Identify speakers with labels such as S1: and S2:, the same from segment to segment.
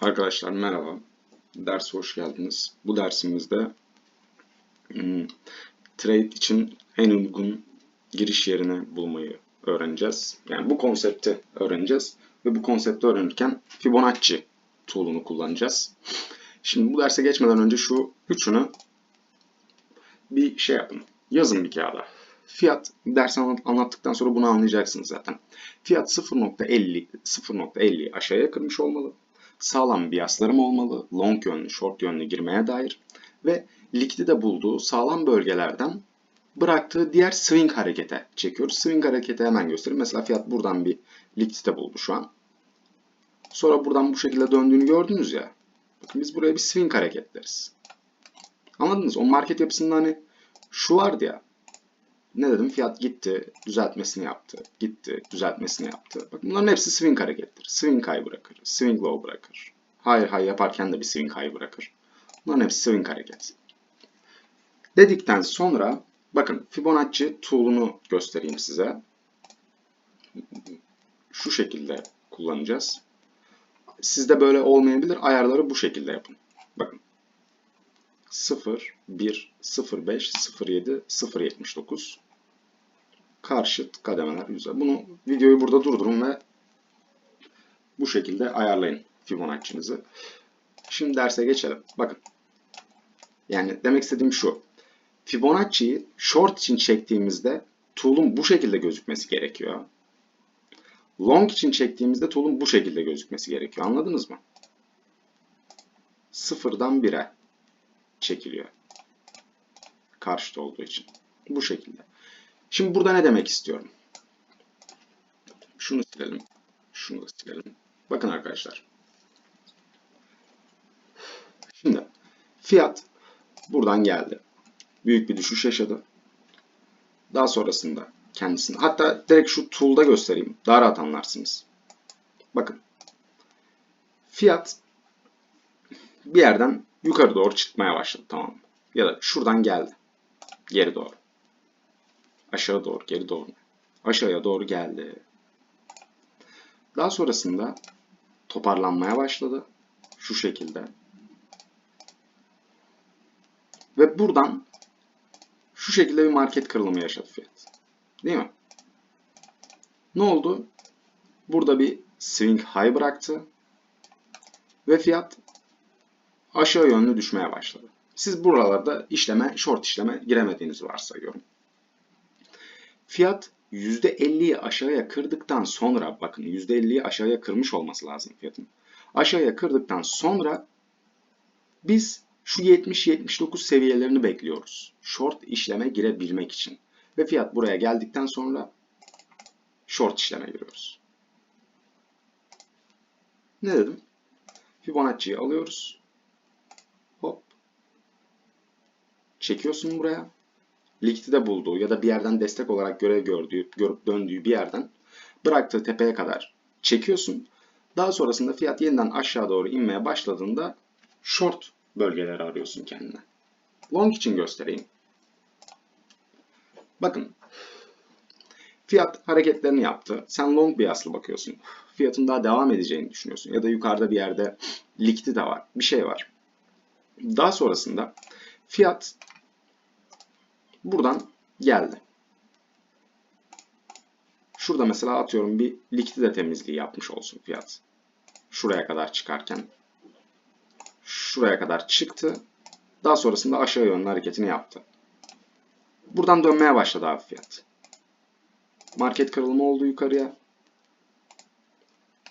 S1: Arkadaşlar merhaba. Ders hoş geldiniz. Bu dersimizde hmm, trade için en uygun giriş yerini bulmayı öğreneceğiz. Yani bu konsepti öğreneceğiz ve bu konsepti öğrenirken Fibonacci tool'unu kullanacağız. Şimdi bu derse geçmeden önce şu üçünü bir şey yapın. Yazın bir kağıda. Fiyat dersi anlat- anlattıktan sonra bunu anlayacaksınız zaten. Fiyat 0.50 0.50 aşağıya kırmış olmalı sağlam biaslarım olmalı, long yönlü, short yönlü girmeye dair ve likidite bulduğu sağlam bölgelerden bıraktığı diğer swing harekete çekiyoruz. Swing hareketi hemen göstereyim. Mesela fiyat buradan bir likidite buldu şu an. Sonra buradan bu şekilde döndüğünü gördünüz ya. Biz buraya bir swing hareket deriz. Anladınız? O market yapısında hani şu vardı ya. Ne dedim? Fiyat gitti, düzeltmesini yaptı. Gitti, düzeltmesini yaptı. Bakın bunların hepsi swing harekettir. Swing high bırakır, swing low bırakır. High high yaparken de bir swing high bırakır. Bunların hepsi swing hareket. Dedikten sonra bakın Fibonacci tool'unu göstereyim size. Şu şekilde kullanacağız. Sizde böyle olmayabilir. Ayarları bu şekilde yapın. Bakın 0, 1, 0, 5, 0, 7, 0, 79 karşıt kademeler güzel. Bunu videoyu burada durdurun ve bu şekilde ayarlayın Fibonacci'nizi. Şimdi derse geçelim. Bakın. Yani demek istediğim şu. Fibonacci'yi short için çektiğimizde tool'un bu şekilde gözükmesi gerekiyor. Long için çektiğimizde tool'un bu şekilde gözükmesi gerekiyor. Anladınız mı? Sıfırdan 1'e çekiliyor. Karşıt olduğu için. Bu şekilde. Şimdi burada ne demek istiyorum? Şunu silelim. Şunu da silelim. Bakın arkadaşlar. Şimdi fiyat buradan geldi. Büyük bir düşüş yaşadı. Daha sonrasında kendisini hatta direkt şu tool'da göstereyim. Daha rahat anlarsınız. Bakın. Fiyat bir yerden yukarı doğru çıkmaya başladı tamam mı? Ya da şuradan geldi. Geri doğru. Aşağı doğru, geri doğru. Aşağıya doğru geldi. Daha sonrasında toparlanmaya başladı. Şu şekilde. Ve buradan şu şekilde bir market kırılımı yaşadı fiyat. Değil mi? Ne oldu? Burada bir swing high bıraktı. Ve fiyat aşağı yönlü düşmeye başladı. Siz buralarda işleme, short işleme giremediğinizi varsayıyorum. Fiyat %50'yi aşağıya kırdıktan sonra bakın %50'yi aşağıya kırmış olması lazım fiyatın. Aşağıya kırdıktan sonra biz şu 70-79 seviyelerini bekliyoruz. Short işleme girebilmek için. Ve fiyat buraya geldikten sonra short işleme giriyoruz. Ne dedim? Fibonacci'yi alıyoruz. Hop. Çekiyorsun buraya likidite bulduğu ya da bir yerden destek olarak görev gördüğü, görüp döndüğü bir yerden bıraktığı tepeye kadar çekiyorsun. Daha sonrasında fiyat yeniden aşağı doğru inmeye başladığında short bölgeleri arıyorsun kendine. Long için göstereyim. Bakın. Fiyat hareketlerini yaptı. Sen long biaslı bakıyorsun. Fiyatın daha devam edeceğini düşünüyorsun. Ya da yukarıda bir yerde likidite var. Bir şey var. Daha sonrasında fiyat buradan geldi. Şurada mesela atıyorum bir likidite temizliği yapmış olsun fiyat. Şuraya kadar çıkarken. Şuraya kadar çıktı. Daha sonrasında aşağı yönlü hareketini yaptı. Buradan dönmeye başladı abi fiyat. Market kırılma oldu yukarıya.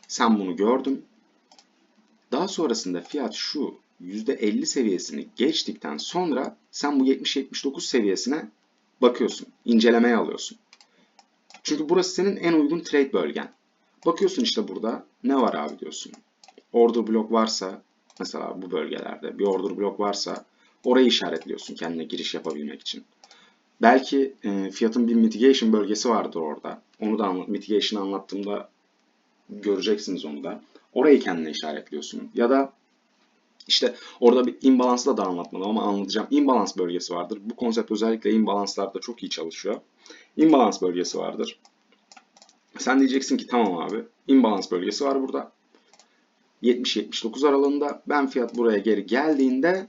S1: Sen bunu gördün. Daha sonrasında fiyat şu %50 seviyesini geçtikten sonra sen bu 70-79 seviyesine bakıyorsun. incelemeye alıyorsun. Çünkü burası senin en uygun trade bölgen. Bakıyorsun işte burada ne var abi diyorsun. Order blok varsa mesela bu bölgelerde bir order blok varsa orayı işaretliyorsun kendine giriş yapabilmek için. Belki e, fiyatın bir mitigation bölgesi vardır orada. Onu da mitigation anlattığımda göreceksiniz onu da. Orayı kendine işaretliyorsun. Ya da işte orada bir imbalansla da anlatmadım ama anlatacağım. Imbalans bölgesi vardır. Bu konsept özellikle imbalanslarda çok iyi çalışıyor. Imbalans bölgesi vardır. Sen diyeceksin ki tamam abi imbalans bölgesi var burada. 70-79 aralığında. Ben fiyat buraya geri geldiğinde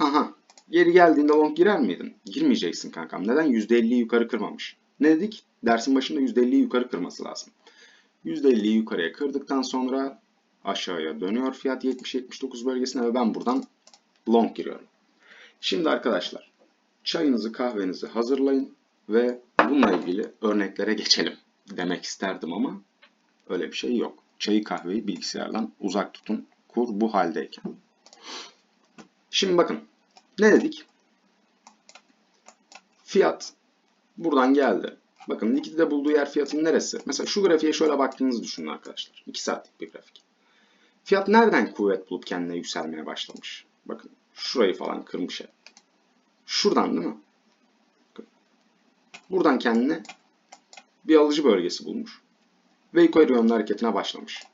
S1: Aha. Geri geldiğinde long girer miydin? Girmeyeceksin kankam. Neden? %50'yi yukarı kırmamış. Ne dedik? Dersin başında %50'yi yukarı kırması lazım. %50'yi yukarıya kırdıktan sonra aşağıya dönüyor fiyat 70-79 bölgesine ve ben buradan long giriyorum. Şimdi arkadaşlar çayınızı kahvenizi hazırlayın ve bununla ilgili örneklere geçelim demek isterdim ama öyle bir şey yok. Çayı kahveyi bilgisayardan uzak tutun kur bu haldeyken. Şimdi bakın ne dedik? Fiyat buradan geldi. Bakın likidite bulduğu yer fiyatın neresi? Mesela şu grafiğe şöyle baktığınızı düşünün arkadaşlar. 2 saatlik bir grafik. Fiyat nereden kuvvet bulup kendine yükselmeye başlamış? Bakın şurayı falan kırmış hep. Şuradan değil mi? Buradan kendine bir alıcı bölgesi bulmuş. Ve yönlü hareketine başlamış.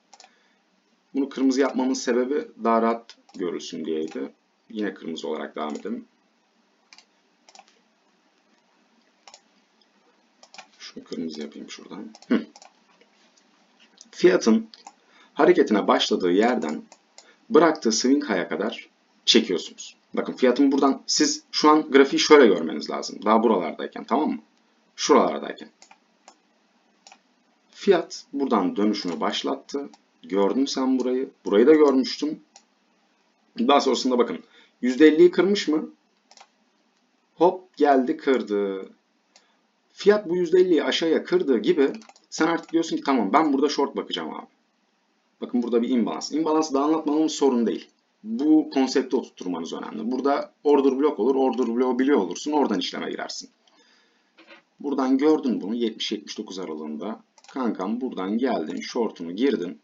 S1: Bunu kırmızı yapmamın sebebi daha rahat görülsün diyeydi. Yine kırmızı olarak devam edelim. Şunu kırmızı yapayım şuradan. Hı. Fiyatın hareketine başladığı yerden bıraktığı swing high'a kadar çekiyorsunuz. Bakın fiyatın buradan siz şu an grafiği şöyle görmeniz lazım. Daha buralardayken tamam mı? Şuralardayken. Fiyat buradan dönüşünü başlattı. Gördün sen burayı. Burayı da görmüştün. Daha sonrasında bakın. %50'yi kırmış mı? Hop geldi kırdı. Fiyat bu %50'yi aşağıya kırdığı gibi sen artık diyorsun ki tamam ben burada short bakacağım abi. Bakın burada bir imbalans. İmbalansı da anlatmamız sorun değil. Bu konsepti oturtmanız önemli. Burada order block olur. Order block biliyor olursun. Oradan işleme girersin. Buradan gördün bunu 70-79 aralığında. Kankam buradan geldin. Short'unu girdin.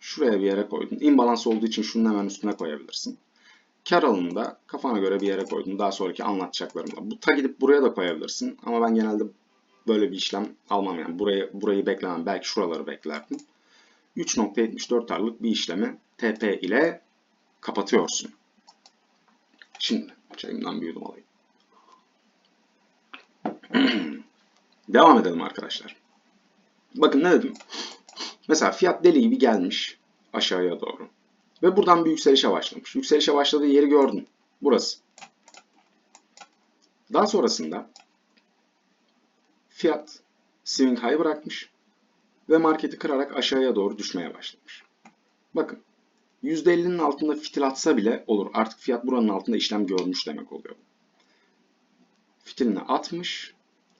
S1: Şuraya bir yere koydun. İmbalans olduğu için şunun hemen üstüne koyabilirsin. Kar alanında kafana göre bir yere koydun. Daha sonraki anlatacaklarımda. Bu ta gidip buraya da koyabilirsin. Ama ben genelde böyle bir işlem almam yani. Burayı, burayı beklemem. Belki şuraları beklerdim. 3.74 arlık bir işlemi TP ile kapatıyorsun. Şimdi çayımdan bir yudum alayım. Devam edelim arkadaşlar. Bakın ne dedim? Mesela fiyat deli gibi gelmiş aşağıya doğru. Ve buradan bir yükselişe başlamış. Yükselişe başladığı yeri gördün. Burası. Daha sonrasında fiyat swing high bırakmış ve marketi kırarak aşağıya doğru düşmeye başlamış. Bakın %50'nin altında fitil atsa bile olur. Artık fiyat buranın altında işlem görmüş demek oluyor. Fitilini atmış.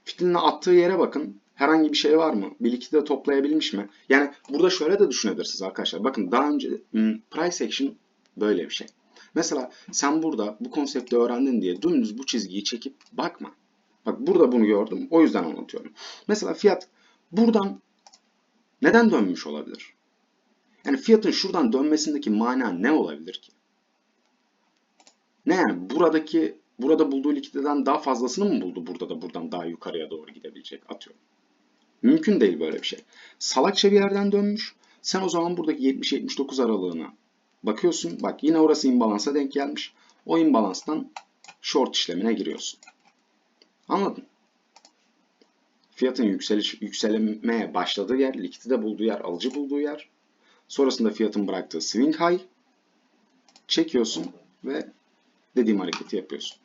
S1: Fitilini attığı yere bakın. Herhangi bir şey var mı? Bir likidite toplayabilmiş mi? Yani burada şöyle de düşünebilirsiniz arkadaşlar. Bakın daha önce hmm, price action böyle bir şey. Mesela sen burada bu konsepti öğrendin diye dümdüz bu çizgiyi çekip bakma. Bak burada bunu gördüm. O yüzden anlatıyorum. Mesela fiyat buradan neden dönmüş olabilir? Yani fiyatın şuradan dönmesindeki mana ne olabilir ki? Ne yani buradaki burada bulduğu likiditeden daha fazlasını mı buldu burada da buradan daha yukarıya doğru gidebilecek atıyorum. Mümkün değil böyle bir şey. Salakça bir yerden dönmüş. Sen o zaman buradaki 70-79 aralığına bakıyorsun. Bak yine orası imbalansa denk gelmiş. O imbalanstan short işlemine giriyorsun. Anladın? Fiyatın yükseliş, yükselmeye başladığı yer, likidite bulduğu yer, alıcı bulduğu yer. Sonrasında fiyatın bıraktığı swing high çekiyorsun ve dediğim hareketi yapıyorsun.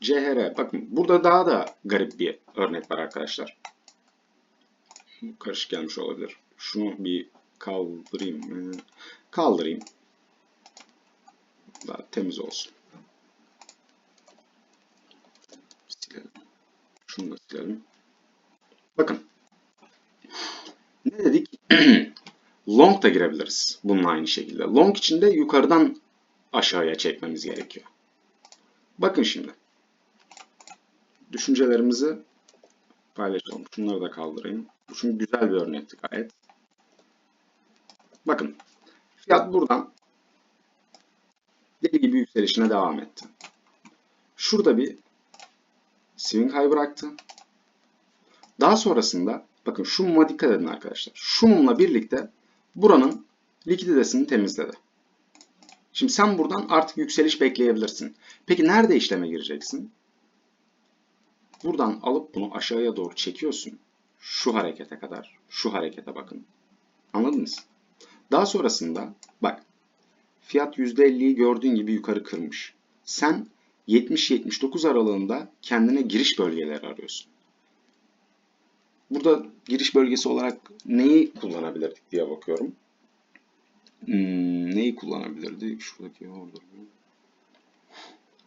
S1: CHR bakın burada daha da garip bir örnek var arkadaşlar. Karışık gelmiş olabilir. Şunu bir kaldırayım. Kaldırayım. Daha temiz olsun. Silelim. Şunu da silelim. Bakın. Ne dedik? Long da girebiliriz. Bununla aynı şekilde. Long için de yukarıdan aşağıya çekmemiz gerekiyor. Bakın şimdi. Düşüncelerimizi paylaşalım. Şunları da kaldırayım. Bu çünkü güzel bir örnekti gayet. Bakın. Fiyat buradan deli gibi yükselişine devam etti. Şurada bir swing high bıraktı. Daha sonrasında bakın şu muma dikkat edin arkadaşlar. Şu mumla birlikte buranın likiditesini temizledi. Şimdi sen buradan artık yükseliş bekleyebilirsin. Peki nerede işleme gireceksin? Buradan alıp bunu aşağıya doğru çekiyorsun. Şu harekete kadar. Şu harekete bakın. Anladınız? Daha sonrasında bak fiyat %50'yi gördüğün gibi yukarı kırmış. Sen 70-79 aralığında kendine giriş bölgeleri arıyorsun. Burada giriş bölgesi olarak neyi kullanabilirdik diye bakıyorum. Hmm, neyi kullanabilirdik? Şuradaki orada.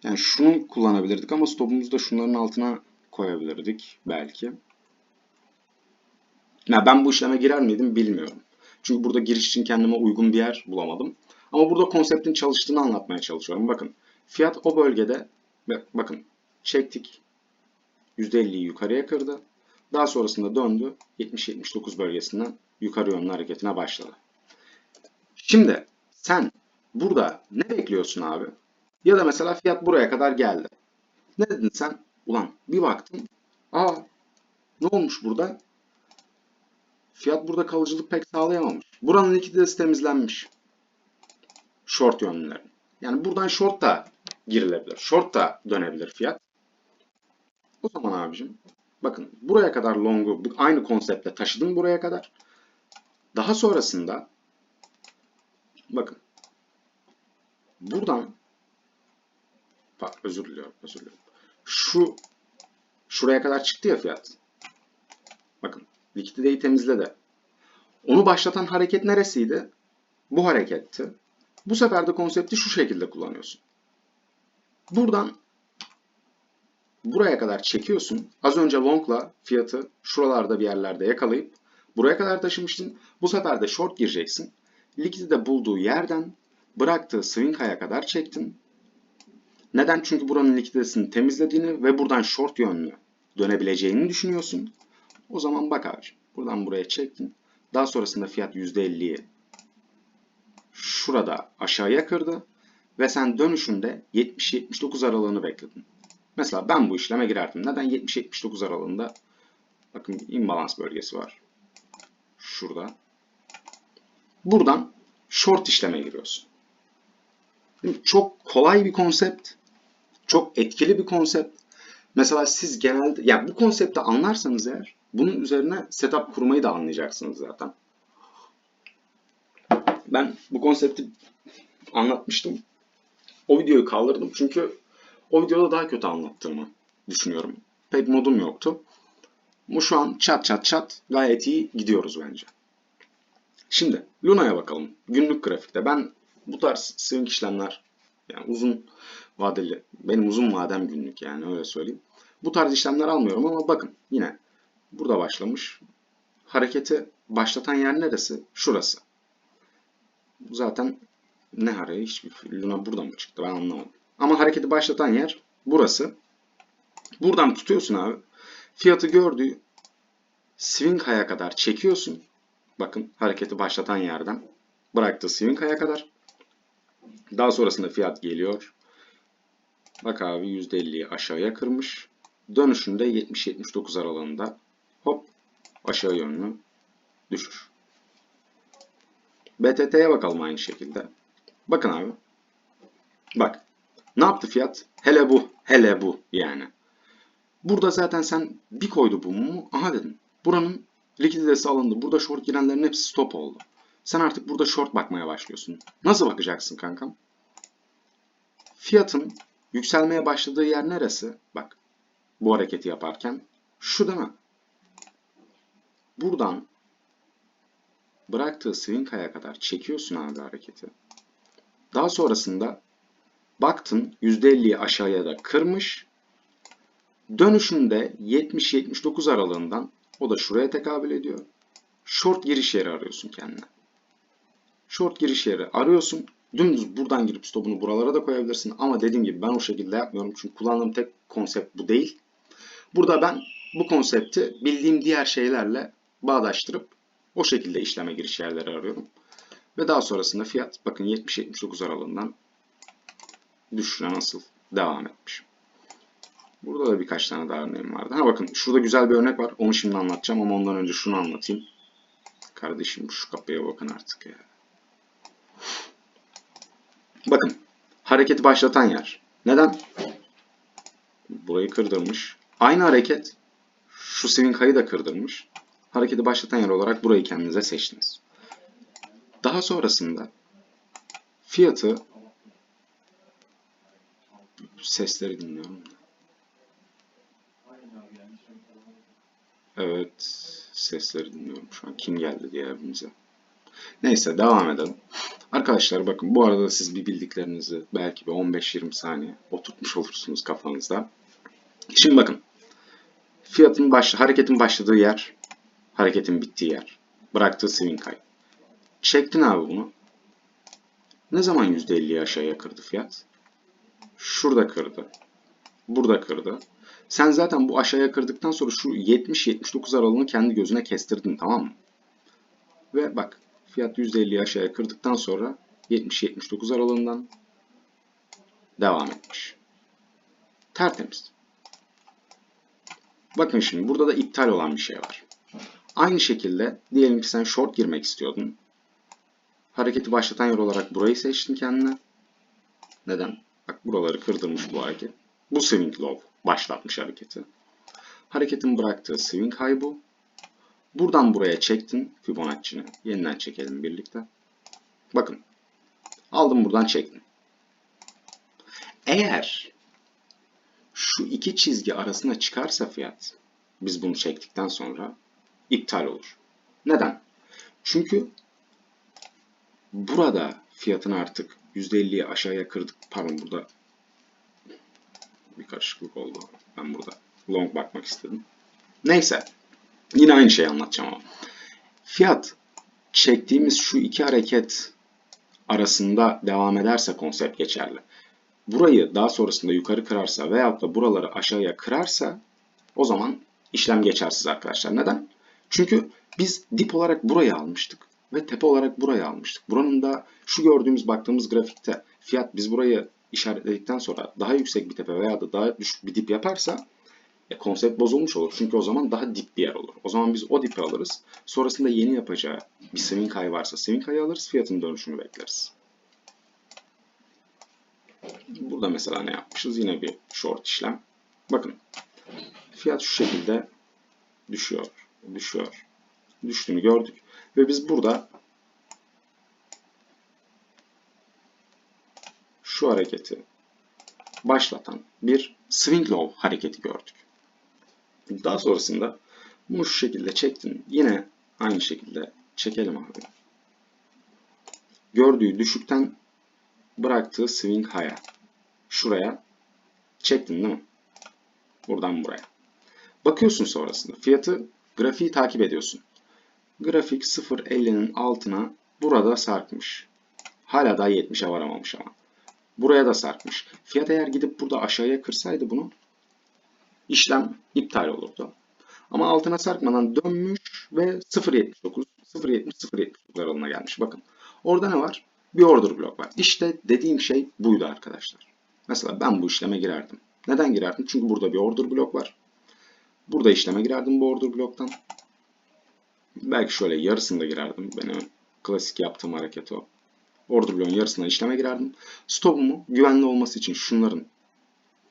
S1: Yani şunu kullanabilirdik ama stopumuzu da şunların altına koyabilirdik belki. Ya ben bu işleme girer miydim bilmiyorum. Çünkü burada giriş için kendime uygun bir yer bulamadım. Ama burada konseptin çalıştığını anlatmaya çalışıyorum. Bakın fiyat o bölgede bakın çektik. %50'yi yukarıya kırdı. Daha sonrasında döndü. 70-79 bölgesinden yukarı yönlü hareketine başladı. Şimdi sen burada ne bekliyorsun abi? Ya da mesela fiyat buraya kadar geldi. Ne dedin sen? Ulan bir baktın. Aa ne olmuş burada? Fiyat burada kalıcılık pek sağlayamamış. Buranın likiditesi temizlenmiş. Short yönlülerin. Yani buradan short da girilebilir. Short da dönebilir fiyat. O zaman abicim bakın buraya kadar long'u aynı konseptle taşıdım buraya kadar. Daha sonrasında bakın buradan bak özür diliyorum özür diliyorum. Şu şuraya kadar çıktı ya fiyat. Bakın likiditeyi temizledi. Onu başlatan hareket neresiydi? Bu hareketti. Bu sefer de konsepti şu şekilde kullanıyorsun. Buradan buraya kadar çekiyorsun. Az önce longla fiyatı şuralarda bir yerlerde yakalayıp buraya kadar taşımıştın. Bu sefer de short gireceksin. Likidite bulduğu yerden bıraktığı swing high'a kadar çektin. Neden? Çünkü buranın likiditesini temizlediğini ve buradan short yönlü dönebileceğini düşünüyorsun. O zaman bak abi. Buradan buraya çektin. Daha sonrasında fiyat %50'yi şurada aşağıya kırdı ve sen dönüşünde 70-79 aralığını bekledin. Mesela ben bu işleme girerdim. Neden 70-79 aralığında? Bakın imbalans bölgesi var. Şurada. Buradan short işleme giriyorsun. Çok kolay bir konsept. Çok etkili bir konsept. Mesela siz genelde, yani bu konsepti anlarsanız eğer, bunun üzerine setup kurmayı da anlayacaksınız zaten. Ben bu konsepti anlatmıştım. O videoyu kaldırdım çünkü o videoda daha kötü anlattığımı düşünüyorum. Pek modum yoktu. Bu şu an çat çat çat gayet iyi gidiyoruz bence. Şimdi Luna'ya bakalım. Günlük grafikte. Ben bu tarz swing işlemler yani uzun vadeli, benim uzun vadem günlük yani öyle söyleyeyim. Bu tarz işlemler almıyorum ama bakın yine burada başlamış. Hareketi başlatan yer neresi? Şurası. Zaten ne haraya hiçbir Luna burada mı çıktı ben anlamadım. Ama hareketi başlatan yer burası. Buradan tutuyorsun abi. Fiyatı gördüğü swing high'a kadar çekiyorsun. Bakın hareketi başlatan yerden bıraktığı swing high'a kadar. Daha sonrasında fiyat geliyor. Bak abi %50'yi aşağıya kırmış. Dönüşünde 70-79 aralığında hop aşağı yönlü düşür. BTT'ye bakalım aynı şekilde. Bakın abi. Bak. Ne yaptı fiyat? Hele bu. Hele bu yani. Burada zaten sen bir koydu bu mu? Aha dedin. Buranın likiditesi alındı. Burada short girenlerin hepsi stop oldu. Sen artık burada short bakmaya başlıyorsun. Nasıl bakacaksın kankam? Fiyatın yükselmeye başladığı yer neresi? Bak. Bu hareketi yaparken. Şu değil mi? Buradan bıraktığı swing high'a kadar çekiyorsun abi hareketi. Daha sonrasında baktın %50'yi aşağıya da kırmış. Dönüşünde 70-79 aralığından o da şuraya tekabül ediyor. Short giriş yeri arıyorsun kendine. Short giriş yeri arıyorsun. Dümdüz buradan girip stopunu buralara da koyabilirsin. Ama dediğim gibi ben o şekilde yapmıyorum. Çünkü kullandığım tek konsept bu değil. Burada ben bu konsepti bildiğim diğer şeylerle bağdaştırıp o şekilde işleme giriş yerleri arıyorum. Ve daha sonrasında fiyat bakın 70-79 aralığından düşüşüne nasıl devam etmiş. Burada da birkaç tane daha örneğim vardı. Ha bakın şurada güzel bir örnek var. Onu şimdi anlatacağım ama ondan önce şunu anlatayım. Kardeşim şu kapıya bakın artık ya. Bakın hareketi başlatan yer. Neden? Burayı kırdırmış. Aynı hareket şu swing high'ı da kırdırmış. Hareketi başlatan yer olarak burayı kendinize seçtiniz. Daha sonrasında fiyatı sesleri dinliyorum. Evet, sesleri dinliyorum şu an. Kim geldi diye evimize. Neyse devam edelim. Arkadaşlar bakın bu arada siz bir bildiklerinizi belki bir 15-20 saniye oturtmuş olursunuz kafanızda. Şimdi bakın. Fiyatın baş, hareketin başladığı yer, hareketin bittiği yer. Bıraktığı swing high. Çektin abi bunu. Ne zaman %50'yi aşağıya kırdı fiyat? Şurada kırdı. Burada kırdı. Sen zaten bu aşağıya kırdıktan sonra şu 70-79 aralığını kendi gözüne kestirdin tamam mı? Ve bak fiyat %50'yi aşağıya kırdıktan sonra 70-79 aralığından devam etmiş. Tertemiz. Bakın şimdi burada da iptal olan bir şey var. Aynı şekilde diyelim ki sen short girmek istiyordun. Hareketi başlatan yer olarak burayı seçtin kendine. Neden? Bak buraları kırdırmış bu hareket. Bu swing low başlatmış hareketi. Hareketin bıraktığı swing high bu. Buradan buraya çektin Fibonacci'ni. Yeniden çekelim birlikte. Bakın. Aldım buradan çektim. Eğer şu iki çizgi arasına çıkarsa fiyat biz bunu çektikten sonra iptal olur. Neden? Çünkü burada fiyatın artık %50'yi aşağıya kırdık. Pardon burada bir karışıklık oldu. Ben burada long bakmak istedim. Neyse. Yine aynı şeyi anlatacağım ama. Fiyat çektiğimiz şu iki hareket arasında devam ederse konsept geçerli. Burayı daha sonrasında yukarı kırarsa veyahut da buraları aşağıya kırarsa o zaman işlem geçersiz arkadaşlar. Neden? Çünkü biz dip olarak burayı almıştık ve tepe olarak burayı almıştık. Buranın da şu gördüğümüz baktığımız grafikte fiyat biz burayı işaretledikten sonra daha yüksek bir tepe veya da daha düşük bir dip yaparsa e, konsept bozulmuş olur. Çünkü o zaman daha dip bir yer olur. O zaman biz o dipi alırız. Sonrasında yeni yapacağı bir swing high varsa swing high alırız. Fiyatın dönüşünü bekleriz. Burada mesela ne yapmışız? Yine bir short işlem. Bakın. Fiyat şu şekilde düşüyor. Düşüyor. Düştüğünü gördük. Ve biz burada şu hareketi başlatan bir swing low hareketi gördük. Daha sonrasında bunu şu şekilde çektin. Yine aynı şekilde çekelim abi. Gördüğü düşükten bıraktığı swing high'a. Şuraya çektin değil mi? Buradan buraya. Bakıyorsun sonrasında. Fiyatı grafiği takip ediyorsun. Grafik 0.50'nin altına burada sarkmış. Hala daha 70'e varamamış ama. Buraya da sarkmış. Fiyat eğer gidip burada aşağıya kırsaydı bunu işlem iptal olurdu. Ama altına sarkmadan dönmüş ve 0.79, 0.70, 0.79 aralığına gelmiş. Bakın orada ne var? Bir order blok var. İşte dediğim şey buydu arkadaşlar. Mesela ben bu işleme girerdim. Neden girerdim? Çünkü burada bir order blok var. Burada işleme girerdim bu order bloktan. Belki şöyle yarısında girerdim. Benim klasik yaptığım hareket o. Order bloğun yarısına işleme girerdim. Stopumu güvenli olması için şunların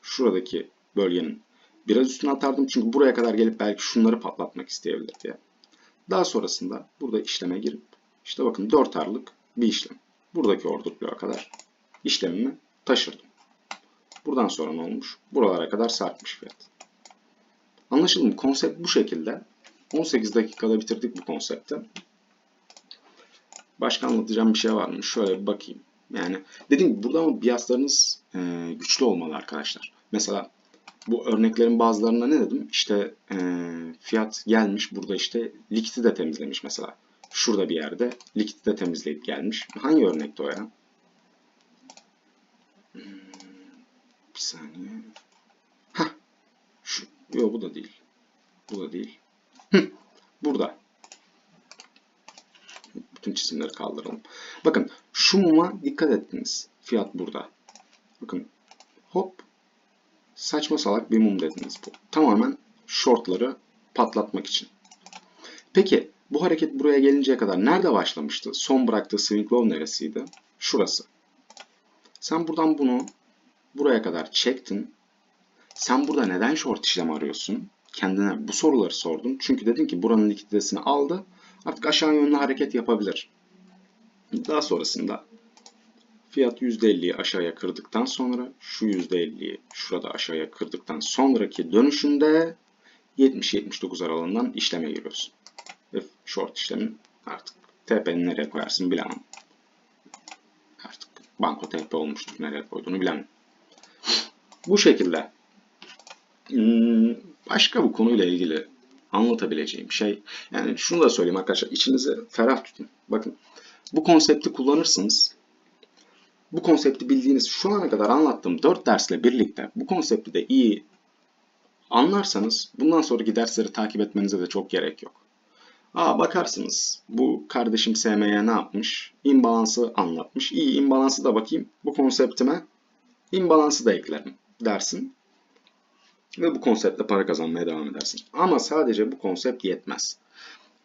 S1: şuradaki bölgenin biraz üstüne atardım. Çünkü buraya kadar gelip belki şunları patlatmak isteyebilir diye. Daha sonrasında burada işleme girip işte bakın 4 arlık bir işlem. Buradaki order bloğa kadar işlemimi taşırdım. Buradan sonra ne olmuş? Buralara kadar sarkmış fiyat. Anlaşıldı mı? Konsept bu şekilde. 18 dakikada bitirdik bu konsepti. Başka anlatacağım bir şey var mı? Şöyle bir bakayım. Yani dediğim gibi burada ama biaslarınız e, güçlü olmalı arkadaşlar. Mesela bu örneklerin bazılarında ne dedim? İşte e, fiyat gelmiş burada işte likiti de temizlemiş mesela. Şurada bir yerde likiti de temizleyip gelmiş. Hangi örnekte o ya? Hmm, bir saniye. Hah. Yok bu da değil. Bu da değil. Burada. Bütün çizimleri kaldıralım. Bakın şu muma dikkat ettiniz. Fiyat burada. Bakın hop saçma salak bir mum dediniz bu. Tamamen shortları patlatmak için. Peki bu hareket buraya gelinceye kadar nerede başlamıştı? Son bıraktığı swing low neresiydi? Şurası. Sen buradan bunu buraya kadar çektin. Sen burada neden short işlem arıyorsun? Kendine bu soruları sordun. Çünkü dedin ki buranın likiditesini aldı. Artık aşağı yönlü hareket yapabilir. Daha sonrasında fiyat %50'yi aşağıya kırdıktan sonra şu %50'yi şurada aşağıya kırdıktan sonraki dönüşünde 70-79 aralığından işleme giriyorsun. Ve short işlemin artık TP'ni nereye koyarsın bilemem. Artık banko TP olmuştur nereye koyduğunu bilemem. Bu şekilde. Başka bu konuyla ilgili anlatabileceğim şey, yani şunu da söyleyeyim arkadaşlar, içinizi ferah tutun. Bakın, bu konsepti kullanırsınız. Bu konsepti bildiğiniz şu ana kadar anlattığım 4 dersle birlikte bu konsepti de iyi anlarsanız bundan sonraki dersleri takip etmenize de çok gerek yok. Aa bakarsınız bu kardeşim SM'ye ne yapmış? İmbalansı anlatmış. İyi imbalansı da bakayım bu konseptime. İmbalansı da eklerim dersin. Ve bu konseptle para kazanmaya devam edersin. Ama sadece bu konsept yetmez.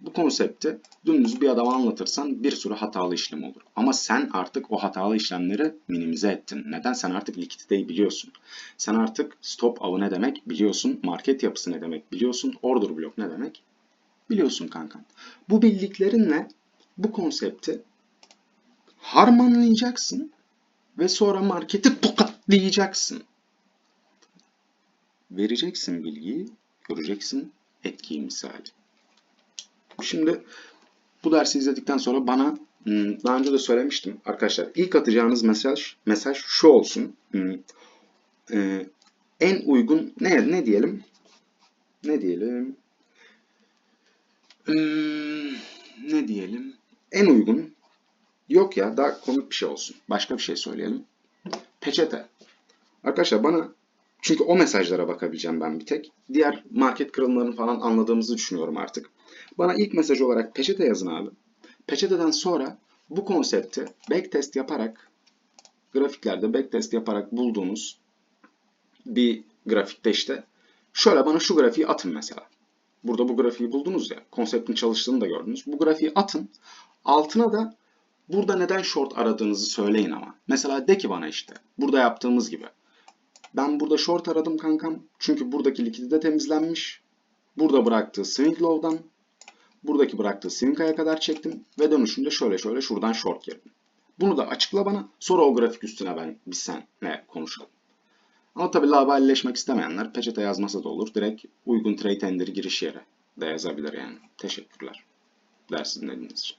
S1: Bu konsepti dümdüz bir adama anlatırsan bir sürü hatalı işlem olur. Ama sen artık o hatalı işlemleri minimize ettin. Neden? Sen artık likiditeyi biliyorsun. Sen artık stop avı ne demek biliyorsun. Market yapısı ne demek biliyorsun. Order block ne demek biliyorsun kankam. Bu bildiklerinle bu konsepti harmanlayacaksın ve sonra marketi tokatlayacaksın. Vereceksin bilgiyi, göreceksin etkiyi misali. Şimdi bu dersi izledikten sonra bana hmm, daha önce de söylemiştim arkadaşlar. İlk atacağınız mesaj mesaj şu olsun. Hmm, e, En uygun ne ne diyelim? Ne diyelim? Hmm, ne diyelim? En uygun yok ya daha komik bir şey olsun. Başka bir şey söyleyelim. Peçete. Arkadaşlar bana çünkü o mesajlara bakabileceğim ben bir tek. Diğer market kırılımlarını falan anladığımızı düşünüyorum artık. Bana ilk mesaj olarak peçete yazın abi. Peçeteden sonra bu konsepti backtest yaparak grafiklerde backtest yaparak bulduğunuz bir grafikte işte şöyle bana şu grafiği atın mesela. Burada bu grafiği buldunuz ya. Konseptin çalıştığını da gördünüz. Bu grafiği atın. Altına da burada neden short aradığınızı söyleyin ama. Mesela de ki bana işte. Burada yaptığımız gibi. Ben burada short aradım kankam. Çünkü buradaki likidite temizlenmiş. Burada bıraktığı swing low'dan buradaki bıraktığı swing high'a kadar çektim ve dönüşünde şöyle şöyle şuradan short girdim. Bunu da açıkla bana. Sonra o grafik üstüne ben biz senle konuşalım. Ama tabii laballeşmek istemeyenler peçete yazmasa da olur. Direkt uygun trade tender giriş yere de yazabilir yani. Teşekkürler. Dersi dinlediğiniz için.